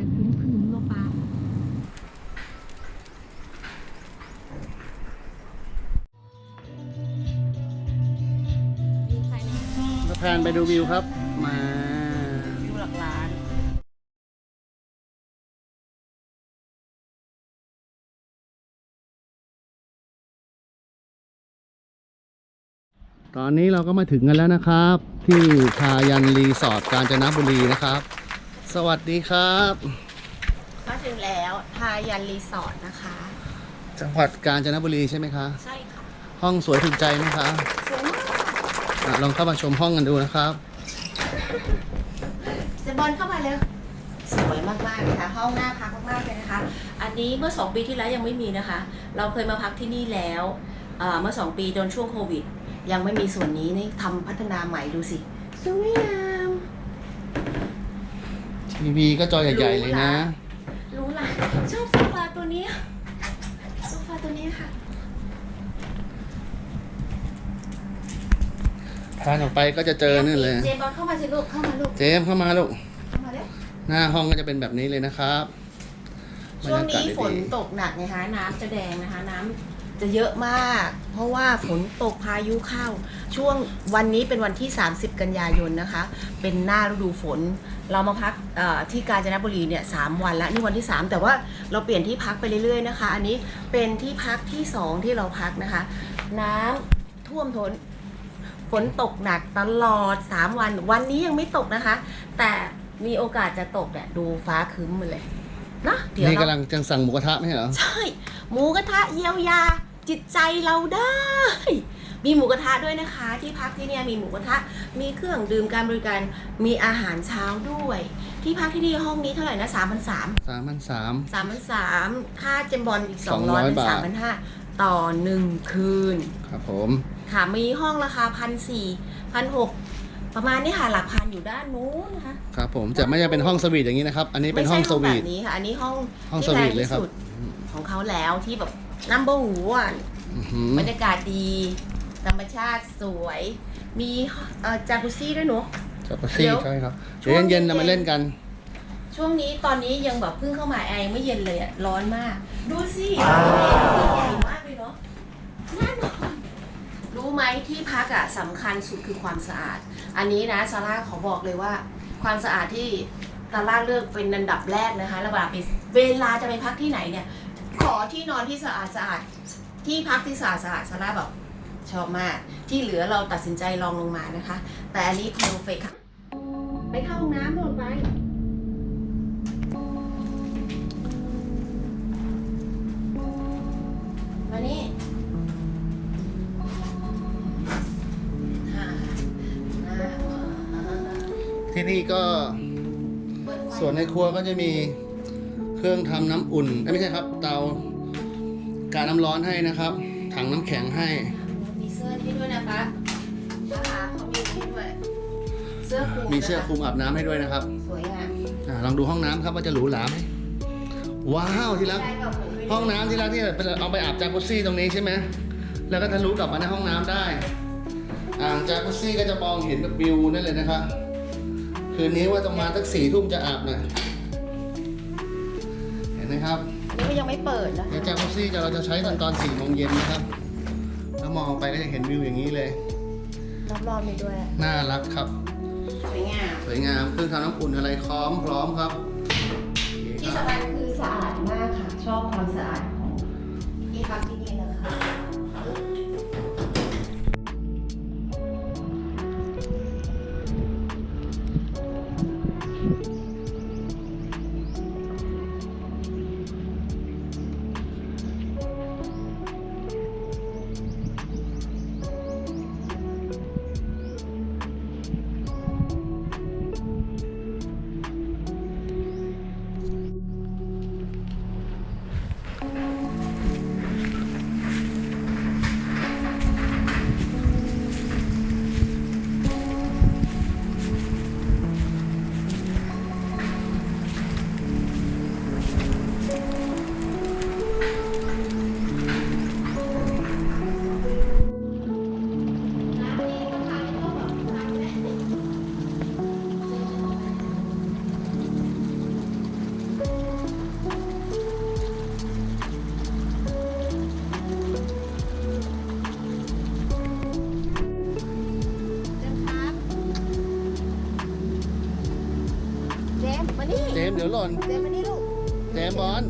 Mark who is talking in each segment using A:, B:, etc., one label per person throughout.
A: แบบครึ้มๆเนาะป้าวิวภายใน
B: สะพานไปดูวิวครับ มา
A: วิวหลักล้าน
B: ตอนนี้เราก็มาถึงกันแล้วนะครับ ที่คายันรีสอร์ทกาญจนบุรีนะครับ สวัสดีครับ
A: มาถึงแล้วทายันรีสอร์ทนะคะ
B: จังหวัดกาญจนบุรีใช่ไหมคะ
A: ใช่ค่ะ
B: ห้องสวยถูกใจไหมคะ
A: สวยมาก
B: อะลองเข้ามาชมห้องกันดูนะครับ
A: เจบอลเข้ามาเลยสวยมากๆเลยค่ะ ห้องน่าพักมากๆเลยนะคะ อันนี้เมื่อ 2 ปีที่แล้วยังไม่มีนะคะ เราเคยมาพักที่นี่แล้วเอ่อเมื่อ 2 ปีจนช่วงโควิด ยังไม่มีส่วนนี้นี่ทำพัฒนาใหม่ดูสิสวยงาม
B: ทีวีก็จอใหญ่ๆเลยนะ
A: รู้ละชอบโซฟาตัวนี้โซฟาตัวนี้ค่ะ
B: ทานออกไปก็จะเจอนี่เลย
A: เจบอลเข้ามาสิลูกเข้ามาลูก
B: เจมส์เข้ามาลูก
A: เข้ามาเร็ว
B: หน้าห้องก็จะเป็นแบบนี้เลยนะครับ
A: ช่วงนี้
B: บรรยากาศดีๆ
A: ฝนตกหนักไงคะน้ำจะแดงนะคะ น้ำ จะเยอะมาก เพราะว่าฝนตกพายุเข้า ช่วงวันนี้เป็นวันที่ 30 กันยายนนะคะ เป็นหน้าฤดูฝน เรามาพักเอ่อที่กาญจนบุรีเนี่ยสามวันแล้วนี่วันที่ 3 แต่ว่าเราเปลี่ยนที่พักไปเรื่อยๆนะคะ อันนี้เป็นที่พักที่ 2 ที่เราพักนะคะ น้ำท่วมทนฝนตกหนักตลอด 3 วัน วันนี้ยังไม่ตกนะคะ แต่มีโอกาสจะตกเนี่ยดูฟ้าครึ้มมาเลยนะเดี๋ยว
B: นี่
A: เรา
B: กำลังจะสั่งหมูกระทะไหมเหรอ
A: ใช่ หมูกระทะเยียวยา จิตใจเราได้ มีหมูกระทะด้วยนะคะ ที่พักที่เนี่ยมีหมูกระทะ มีเครื่องดื่มการบริการ มีอาหารเช้าด้วย ที่พักที่นี่ห้องนี้เท่าไหร่นะสามพันสาม
B: สามพันสาม
A: สามพันสามค่าเจมบอลอีกส
B: ส
A: อ
B: องง
A: ร้
B: ร้
A: อ
B: อยย
A: เป็น
B: บาท
A: สามพันห้าต่อหนึ่งคืน
B: ครับผม
A: ค่ะมีห้องราคาพันสี่พันหกประมาณนี้ค่ะหลักพันอยู่ด้านนู้นนะคะ
B: ครับผมจะไม่ใช่เป็นห้องสวีทอย่างนี้นะครับ อันนี้เป็นห้องส
A: ไม่
B: วี
A: ใช่
B: ท
A: แบบนี้ค่ะ อันนี้ห้อง
B: ห้อง
A: ที่
B: สวีท
A: แรง
B: เลยครับ
A: ที่สุดของเขาแล้วที่แบบ number one
B: อื้อหือบ
A: รรยากาศดี ธรรมชาติสวย มีเอ่อจากุซี่ด้วยหนู
B: จับซี่
A: เดี๋ยว
B: ใช่ครับ
A: ช่
B: เดี๋ยว
A: วง
B: เย็นๆ
A: เย็
B: เรา
A: นๆ
B: มาเล่นกัน
A: ช่วงนี้ตอนนี้ยังแบบเพิ่งเข้ามาแอร์ยังไม่เย็นเลยอะร้อนมาก ดูสิใหญ่มากเลยเนาะแน่นอนรู้ไหมที่พักอะสำคัญสุดคือความสะอาด อันนี้นะซาร่าขอบอกเลยว่า ความสะอาดที่ซาร่าเลือกเป็นอันดับแรกนะคะแล้วเวลาไปเวลาจะไปพักที่ไหนเนี่ย ขอที่นอนที่สะอาดสะอาดที่พักที่สะอาดสะอาดซาร่าแบบชอบมาก ที่เหลือเราตัดสินใจลองลงมานะคะ แต่อันนี้เพอร์เฟกค่ะ ไปเข้าห้องน้ำโน่นไปมานี่
B: ที่นี่ก็ส่วนในครัวก็จะมีเครื่องทำน้ำอุ่นไม่ใช่ครับ การน้ำร้อนให้นะครับ ถังน้ำแข็งให้
A: มีเสื้อนี่ด้วยนะปะนะคะเขามีนี่ด้วย เสื้อคลุม
B: มีเสื้อ
A: นะะ
B: คลุมอาบน้ำให้ด้วยนะครับ
A: สวยงาม
B: อ่าลองดูห้องน้ำครับว่าจะหรูหราไหมว้าวที่รัก
A: ได้แบบผมไม่รู้
B: ห้องน้ำที่รักที่แบบเอาไปอาบจากุซี่ตรงนี้ใช่ไหม แล้วก็ทะลุกลับมาในห้องน้ำได้ อ่างจากุซี่ก็จะมองเห็นแบบวิวนั่นเลยนะครับ คืนนี้ว่าต้องมาสักสี่ทุ่มจะอาบหน่อย เห็นไหมครับ
A: นี่ก็ยังไม่เปิดนะ
B: เดี๋ยวจากุซี่จะเราจะใช้ตอนตอนสี่โมงเย็นนะครับ แล้วมองไปก็จะเห็นวิวอย่างนี้เลย
A: รับรองมีด้วย
B: น่ารักครับ
A: สวยงาม
B: สวยงามเครื่องทำน้ำอุ่นอะไรพร้อมพร้อมครับโอเค
A: ที่
B: ครับ
A: สำคัญคือสะอาดมากค่ะ ชอบความสะอาดของที่พักที่
B: ดี๋ยวหล่น
A: เจมส์มานี่ลูก
B: เจมส์บอล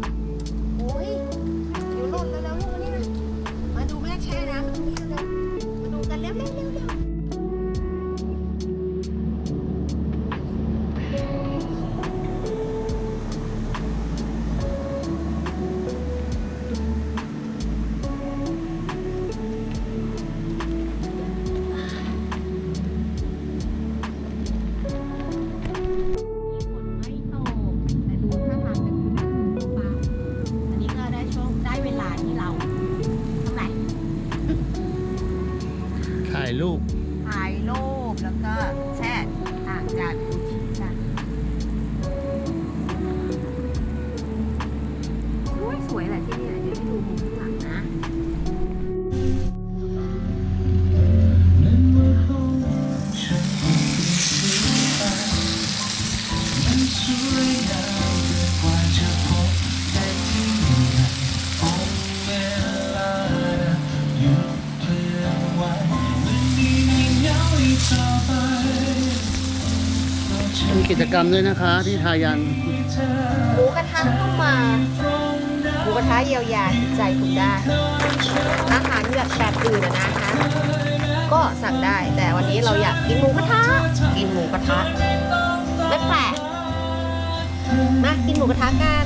A: กิจกรรม
B: ด้วยนะคะ ที่ทายัน
A: หมูกระทะเข้ามาหมูกระทะเยียวยาจิตใจคุณได้ อาหารแบบแบบอื่นอะนะคะ ก็สั่งได้แต่วันนี้เราอยากกินหมูกระทะกินหมูกระทะไม่แปลกมากินหมูกระทะกัน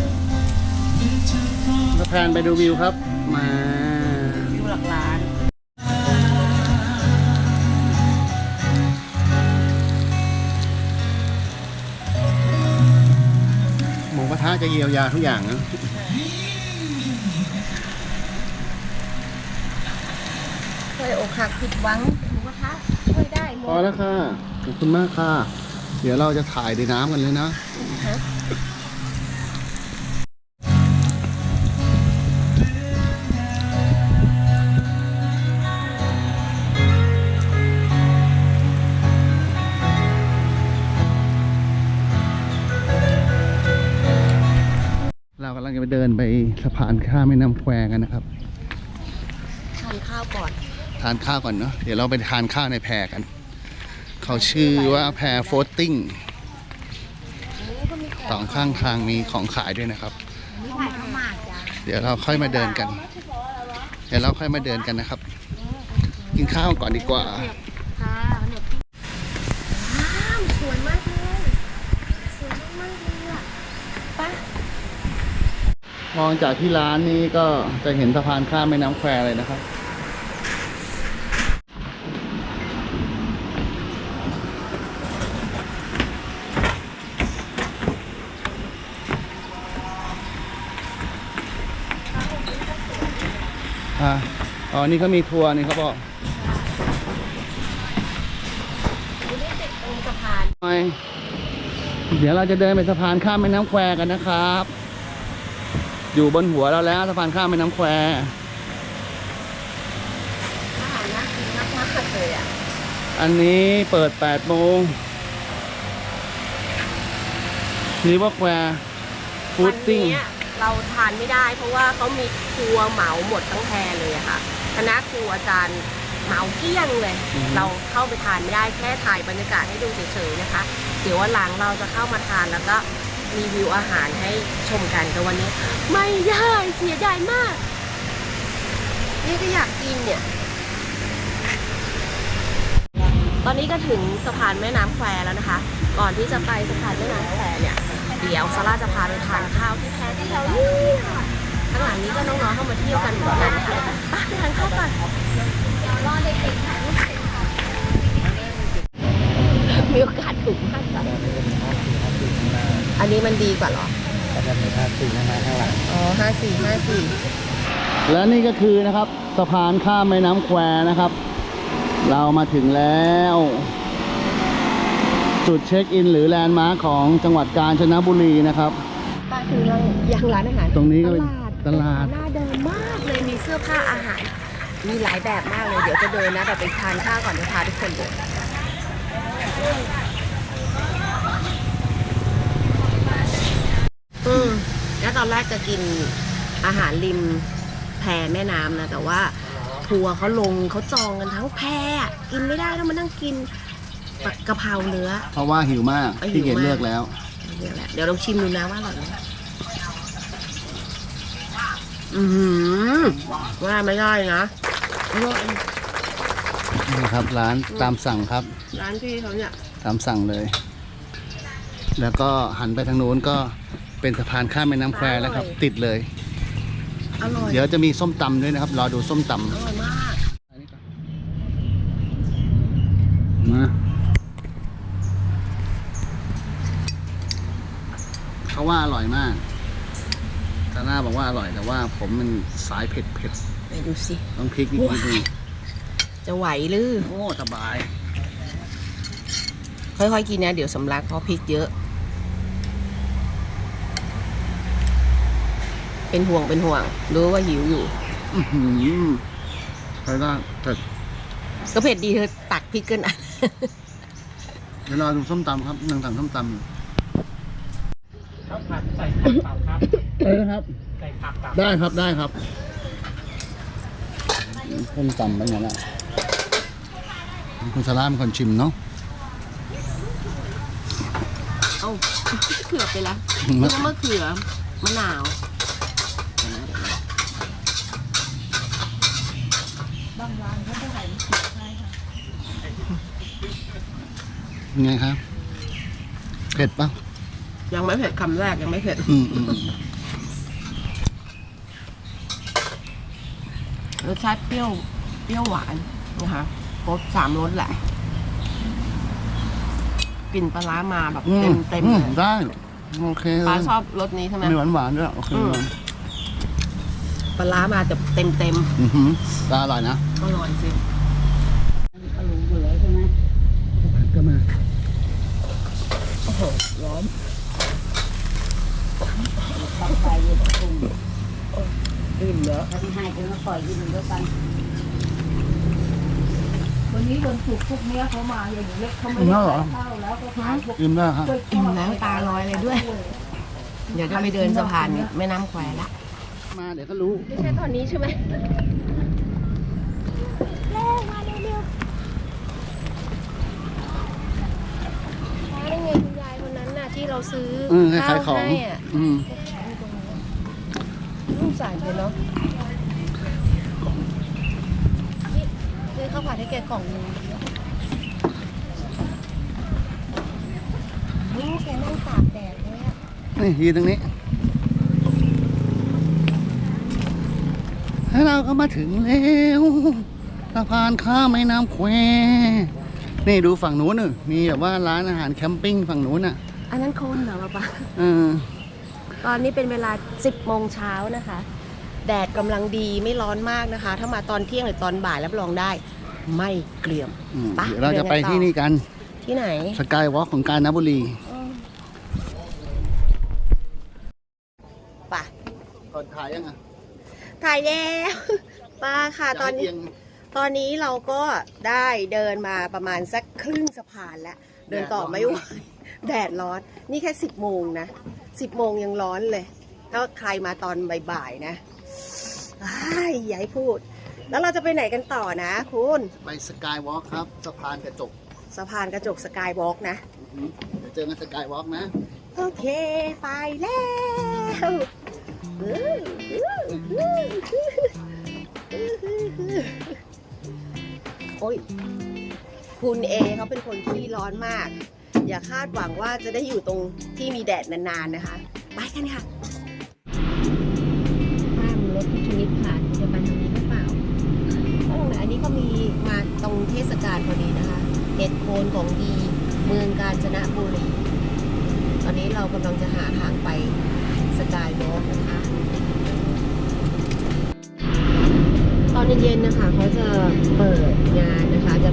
B: ก็แพนไปดูวิวครับ มา
A: วิวหลักล้าน
B: จะเยียวยาทุกอย่างนะ
A: เคยอกหักผิดหวังหมูกระทะช่วยได้หม
B: พอ
A: ด
B: แล้วค่ะ ขอบคุณมากค่ะ เดี๋ยวเราจะถ่ายในน้ำกันเลยนะเรำลังจะไปเดินไปสะพานข้ามแม่น้ำแควกันนะครับ
A: ทานข้าวก่อน
B: ทานข้าวก่อนเนาะเดี๋ยวเราไปทานข้าวในแพรกัน เขาชื่อว่าแพรโฟตติ้งสองข้างทางมีของขายด้วยนะครับ
A: นี่ถ่ายข้าวหมากจ้ะ
B: เดี๋ยวเราค่อยมาเดินกัน เดี๋ยวเราค่อยมาเดินกันนะครับ กินข้าวก่อนดีกว่า
A: ค่ะเดี๋ยวว้าวสวยมากเลย สวยมากๆเลยอะไป้าม
B: องจากที่ร้านนี้ก็จะเห็นสะพานข้ามแม่น้ำแควเลยนะครับ อ่าอ๋อ นี่เขามีทัวร์นี่เขาบอก
A: ไม่ได้ติดตรงสะพาน
B: หน่อยเดี๋ยวเราจะเดินไปสะพานข้ามแม่น้ำแควกันนะครับ อยู่บนหัวเราแล้วสะพานข้ามแม่น้ำแคว
A: อาหารน่ากินมากๆเลยอะ
B: อันนี้เปิด8โมงนี่ว่าแควฟูดติ้ง
A: วันนี้เราทานไม่ได้เพราะว่าเขามีครัวเหมาหมดทั้งแพรเลยอะค่ะ คณะครูอาจารย์เหมาเกลี้ยงเลย
B: อืม
A: เราเข้าไปทานไม่ได้แค่ถ่ายบรรยากาศให้ดูเฉยๆนะคะ เดี๋ยววันหลังเราจะเข้ามาทานแล้วก็ รีวิวอาหารให้ชมกันแต่วันนี้ ไม่ได้เสียดายมาก นี่ก็อยากกินเนี่ย ตอนนี้ก็ถึงสะพานแม่น้ำแควแล้วนะคะ ก่อนที่จะไปสะพานแม่น้ำแควเนี่ย เดี๋ยวซาร่าจะพาไปทานข้าวที่แพรที่เรานี่ค่ะข้างหลังนี้ก็น้องๆเข้ามาเที่ยวกันเหมือนกันค่ะไปทานข้าวกันรอเด็กๆถ่า ยรูปมีโอกาสถูกมากจ้ะอันนี้มันดีกว่าเหรออ๋อห้าสี่ห้าสี่
B: และนี่ก็คือนะครับสะพานข้ามแม่น้ำแควนะครับ เรามาถึงแล้ว จุดเช็คอินหรือแลนด์มาร์คของจังหวัดกาญจนบุรีนะครับ
A: ป้าถึงเรายังร้านอาหาร
B: ตรงนี้ก็เป็นตลาด
A: น่าเดินมากเลยมีเสื้อผ้าอาหาร มีหลายแบบมากเลย เดี๋ยวจะเดินนะแต่ไปทานข้าวก่อนจะพาทุกคนเดินอืม แล้วตอนแรกจะกินอาหารริมแพแม่น้ำนะแต่ว่าทัวร์เขาลงเขาจองกันทั้งแพอะกินไม่ได้ต้องมานั่งกินกะเพราเนื้อ
B: เพราะว่าหิวมาก
A: เอ้ยหิ
B: ที่
A: วมาก
B: เกียจเลือกแล้ว
A: เนี่ยแหละเดี๋ยวลองชิมดูนะว่าอร่อยไหมอือหือว่าไม่ได้นะอร่อย
B: นี่ครับร้านตามสั่งครับ
A: ร้านพี่เขาเนี่ย
B: ตามสั่งเลย แล้วก็หันไปทางนู้นก็ เป็นสะพานข้ามแม่น้ำแควแล้วครับ ติดเลย
A: อร่อย
B: เดี๋ยวจะมีส้มตำด้วยนะครับ รอดูส้มตำ
A: อร่อยมาก
B: มาเขาว่าอร่อยมากตาหน้าบอกว่าอร่อยแต่ว่าผมมันสายเผ็ดเผ็ด
A: ไปดูสิ
B: ต้องพริกนิดนึง
A: จะไหวหรือ
B: โอ้สบาย
A: ค่อยๆกินนะ เดี๋ยวสำลักเพราะพริกเยอะ เป็นห่วงเป็นห่วง รู้ว่าหิวอยู่
B: อื้อหือแล้วก็แต่
A: ก็เผ็ดดีเธอตักพริกเกินอะ
B: เดี๋ยวรอดูส้มตำครับนังสั่งส้มตำอยู่
C: ข้าวผัดใส่ผักเปล่าครับ
B: เออครับ
C: ใส่ผักเปล่า
B: ได้ครับได้ครับส้มตำเป็นไงล่ะคุณซาร่าเป็นคนชิมเนาะ
A: เอ้าเขือไปละนึกว่ามะเขือมะนาวเดี๋ยวนะเดี๋ยวนะ
B: เป็นไงครับ เผ็ดปะ
A: ยังไม่เผ็ดคำแรกยังไม่เผ็ด
B: อืมอืมอืม
A: รสชาติเปรี้ยว เปรี้ยวหวานนะคะรสสามรสแหละ กลิ่นปลาร้ามาแบบ
B: อื
A: เต็มเต็ม
B: อื
A: เลย
B: ได้ โอเคเล
A: ปลายชอบรสนี้ใช่ไหม
B: มีหวานหวานๆด้วย โอเค
A: อืมปลาร้ามาแต่เต็มเต็ม
B: อือหือปลาอร่อยนะ
A: ๆอร่อยสิ
C: อร่อยอยู่แล้วใช่ไหม
B: ผัดก็มา
A: โอ้โหร้อน
C: ตักไปอยู่กับกุ้ง
A: อิ่มแล้ว
C: ถ้าที่ให้จะมาปล่อยกินด้วยกันวันนี้วันศุกร์พวกเนี้ยเขามาอย่างเล็กเขาไม่
B: อิ่ม
C: ได้
B: แล้วเหรอ
C: ขายข้าวแล้วก็ขายพวก
B: อิ่มได้ครับ
C: กล้วยท
A: อิ่ม
C: อด
A: แล้วตาลอยเลยด้วย เดี๋ยวจะไปเดินสะพานแม่น้ำแควละ
B: มาเดี๋ยวก็รู้
A: ไม่ใช่ตอนนี้ใช่ไหมเร็วมาเร็วๆช้าได้ไงคุณยายคนนั้นน่ะที่เราซื้อ
B: อืมให้
A: ข้า
B: ขายวของ
A: ให้อะ
B: อืม
A: ลูกสารเลยเนาะ เลยข้าวผัดให้แกกล่องนึงนี่แกนั่งตากแดดเลยอะ
B: นี่ยืนตรงนี้ แล้วเราก็มาถึงแล้วสะพานข้ามแม่น้ำแควนี่ดูฝั่งนู้นน่ะมีแบบว่าร้านอาหารแคมปิ้งฝั่งนู้นน่ะ
A: อันนั้นคนเหรอป๊าป๊า
B: เออ
A: ตอนนี้เป็นเวลา 10โมงเช้านะคะ แดดกำลังดีไม่ร้อนมากนะคะ ถ้ามาตอนเที่ยงหรือตอนบ่ายรับรองได้ ไม่เกลี่ยม
B: อืม
A: ไป
B: เดี๋ยวเราจะไปที่นี่กัน
A: ที่ไหน
B: สกายวอล์กของกาญจนบุรี
A: ป่ะ
B: ก่อนถ่ายยังอะ
A: ถ่ายแล้วป้าค่ะตอนนี้ ตอนนี้เราก็ได้เดินมาประมาณสักครึ่งสะพานแล้ว เดินต่อไม่ไหวแดดร้อน นี่แค่สิบโมงนะสิบโมงยังร้อนเลย ถ้าใครมาตอนบ่ายๆนะอ้ายอย่า ให้พูด แล้วเราจะไปไหนกันต่อนะคุณ
B: ไปสกายวอล์กครับสะพานกระจก
A: สะพานกระจกสกายวอล์กนะ
B: อือหือเดี๋ยวเจอกันสกายวอล์กนะ
A: โอเคไปแล้วโอ้ยคุณเอเขาเป็นคนที่ร้อนมาก อย่าคาดหวังว่าจะได้อยู่ตรงที่มีแดดนานๆนะคะ ไปกันค่ะ การพอดีนะคะ เห็ดโคนของดีเมืองกาญจนบุรี ตอนนี้เรากำลังจะหาทางไปสกายวอล์กนะคะ ตอนเย็นๆนะคะเขาจะเปิดงานนะคะจะ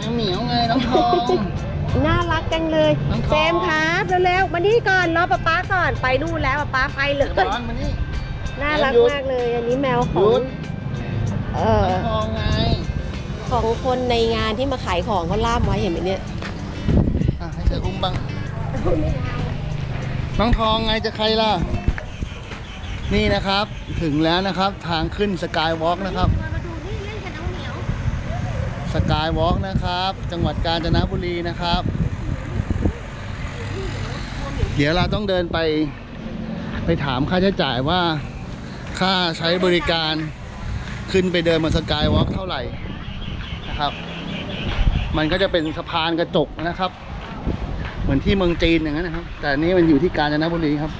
A: น้ำ
B: เหนียวไงน้ำทอง
A: น่ารักจังเลย
B: น้องทอง
A: เจมส์ครับเร็วๆมานี่ก่อนรอป๊าป๊าก่อนไปนู่นแล้วป๊าป๊าไปเลย
B: เดี๋ยวร้อนมานี่
A: น่ารัก
B: หยุด
A: มากเลย อันนี้แมวขอ
B: หยุ
A: ง
B: ด
A: เอ่อ
B: น้ำทองไง
A: ของคนในงานที่มาขายของเขาล่ามไว้เห็นไหมเนี่ย
B: ดี๋ยวอุ้มบังน้องทองไงจะใครล่ะ นี่นะครับ ถึงแล้วนะครับ ทางขึ้นสกายวอล์กนะครับ
A: มาดูนี่เล่นกับน้องเหมียว
B: สกายวอล์กนะครับ จังหวัดกาญจนบุรีนะครับ เดี๋ยวเราต้องเดินไปไปถามค่าใช้จ่ายว่าค่าใช้บริการขึ้นไปเดินบนสกายวอล์กเท่าไหร่นะครับ มันก็จะเป็นสะพานกระจกนะครับ เหมือนที่เมืองจีนอย่างนั้นนะครับ แต่นี้มันอยู่ที่กาญจนบุรีครับ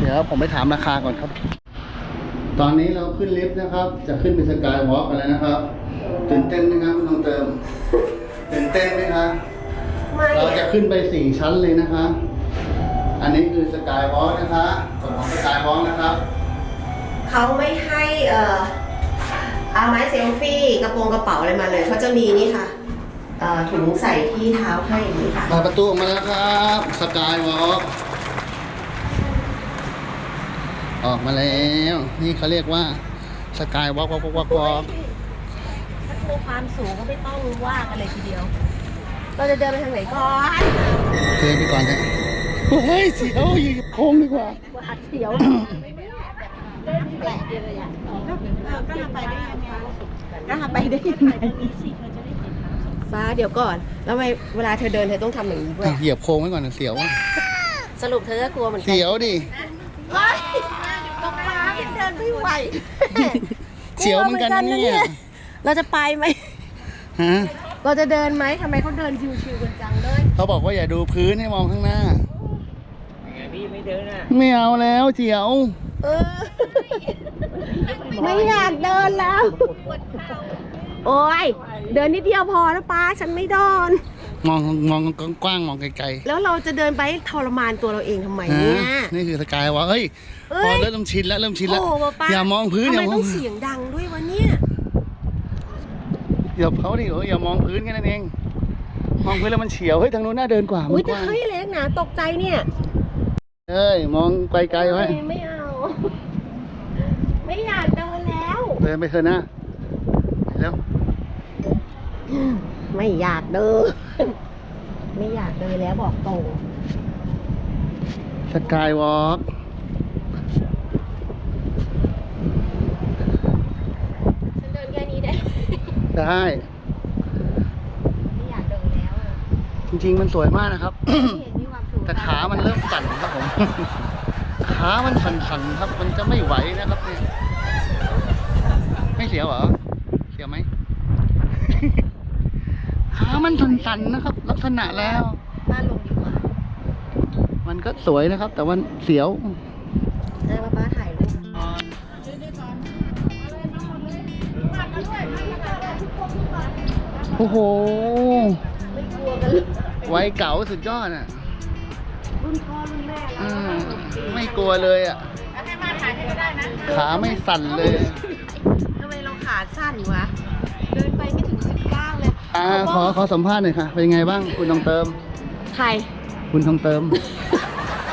B: เดี๋ยวผมไปถามราคาก่อนครับ ตอนนี้เราขึ้นลิฟต์นะครับ จะขึ้นไปสกายวอล์กกันแล้วนะครับ ตื่นเต้นไหมครับคุณน้องเติมตื่นเต้นไหมคะ
A: ไม่
B: เราจะขึ้นไปสี่ชั้นเลยนะคะ อันนี้คือสกายวอล์กนะคะส่วนของสกายวอล์กนะครับ
A: เขาไม่ให้เอ่อเอาไม้เซลฟี่กระโปรงกระเป๋าอะไรมาเลยเขาจะมีนี่ค่ะเอ่อถุงใส่ที่เท้าให้อย่างนี้ค่ะ
B: เปิดประตูออกมาแล้วครับสกายวอล์กออกมาแล้ว นี่เขาเรียกว่าสกายวอล์กวอล์กวอล์กวอล์ก
A: ถ้ากลัวความสูงก็ไม่ต้องว่ากันเลยทีเดียว เราจะเดินไปทางไหนก่อน
B: เดินไปก่อนนะเฮ้ยเสียวอยู่กับโค้งดีกว่า
A: หวาดเสียวแปลกเลยอะ
D: ก็ทำไปได้ยังไงก็ทำไปได้ยังไง
A: ฟ้าเดี๋ยวก่อน แล้วทำไมเวลาเธอเดินเธอต้องทำอย่างนี้ด้วย
B: อะเหยียบโค้งไว้ก่อนนะเสียวอะ
A: สรุปเธอก็กลัวเหมือนกั
B: เสียวดิ
A: เฮ้ยตกมาเดินไม่ไหว
B: เสียวเหมือนกันนะเนี่ย
A: เราจะไปไหม
B: ฮะ
A: เราจะเดินไหมทำไมเขาเดินชิวๆกันจังเลย
B: เขาบอกว่าอย่าดูพื้นให้มองข้างหน้า
C: พี่ไม่เดินอะ
B: ไม่เอาแล้วเสียว
A: เออ ไม่อยากเดินแล้ว โอ้ย เดินนิดเดียวพอแล้วป้าฉันไม่เดิน
B: มองมองกว้างๆมองไกล
A: แล้วเราจะเดินไปทรมานตัวเราเองทำไม
B: ๆ
A: เนี่ย
B: ฮะนี่คือสกายวอล์กเฮ้ย
A: เอ้
B: พอยเริ่มชินแล้วเริ่มชินแล้ว
A: โอ้โหป้า
B: อย่ามองพื้น
A: ทำ
B: อย่า
A: ไม
B: มอ
A: ต้องงเสียงดังด้วยวะเนี่ย
B: อย่าเขาดิเอออย่ามองพื้นแค่นั้นเอง มองพื้นแล้วมันเฉียวเฮ้ยทางนู้นน่าเดินกว่า
A: อุ้ย
B: มันก
A: แต่
B: ว้าง
A: เฮ้ยเล็กหนาตกใจเนี่ย
B: เอ้ยมองไกลๆไว้
A: ไม่ไม่เอา ไม่อยากเดินแล้ว
B: เดินไปเถอะนะแล้ว
A: ไม่อยากเดิน ไม่อยากเดินแล้วบอกตรง
B: สกายวอล์ก
A: ฉันเดินแค่นี้ได้
B: ได้
A: ไม่อยากเดินแล้วอะ
B: จริง ๆ มันสวยมากนะครับ
A: ไม่เห็นมีความสุข
B: แต่ขามันเริ่มสั่นครับผม ขามันสั่นๆครับ มันจะไม่ไหวนะครับเนี่ยไม่เสียวเหรอ เสียวไหม ขามันสั่นๆนะครับ ลักษณะแล้ว
A: บ้านลงดีกว่า
B: มันก็สวยนะครับ แต่ว่าเสียว โอ้โห
A: ไม่กลัวกันเลย
B: วัยเก่าสุดยอดอะ
A: รุ่นพ่อรุ่นแม่แล้ว
B: อืมไม่กลัวเลยอะขาไม่สั่นเลย
A: ทำไมเราขาสั้นวะเดินไปไม่ถึงสิบเก้าเลย
B: อ่าขอขอสัมภาษณ์หน่อยค่ะ เป็นไงบ้างคุณทองเติม
A: ใคร
B: คุณทองเติม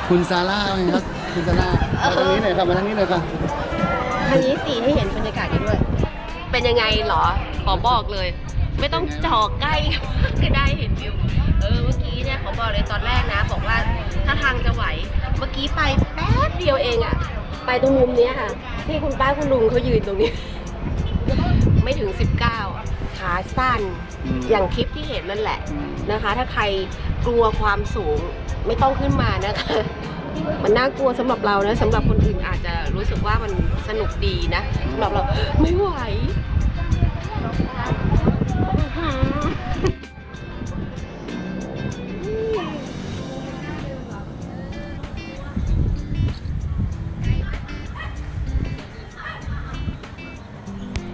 B: คุณซาร่าไหมครับ คุณซาร่ามาทางนี้หน่อยครับมาทางนี้หน่อยค่ะ
A: ทางนี้สีให้เห็นบรรยากาศกันด้วย เป็นยังไงเหรอ ขอบอกเลย ไม่ต้องจอใกล้ก็ได้เห็นวิว เออเมื่อกี้เนี่ยขอบอกเลยตอนแรกนะ บอกว่าถ้าทางจะไหว เมื่อกี้ไปแป๊บเดียวเองอะไปตรงมุมเนี้ยค่ะ ที่คุณป้าคุณลุงเขายืนตรงนี้ ไม่ถึง 19อะขาสั้น
B: อืม
A: อย่างคลิปที่เห็นนั่นแหละนะคะ ถ้าใครกลัวความสูงไม่ต้องขึ้นมานะคะมันน่ากลัวสำหรับเรานะสำหรับคนอื่นอาจจะรู้สึกว่ามันสนุกดีนะสำหรับเราไม่ไหว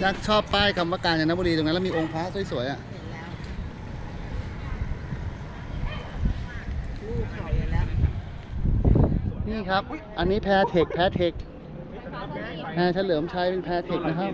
B: ยักษ์ชอบป้ายคำว่าการจนบุรีตรงนั้นแล้วมีองค์พระสวยๆอะ
A: ลูกขาอยแล้ว
B: นี่ครับ อันนี้แพรเทคแพรเทคแพรเฉลิมชัยเป็นแพรเทคนะครับ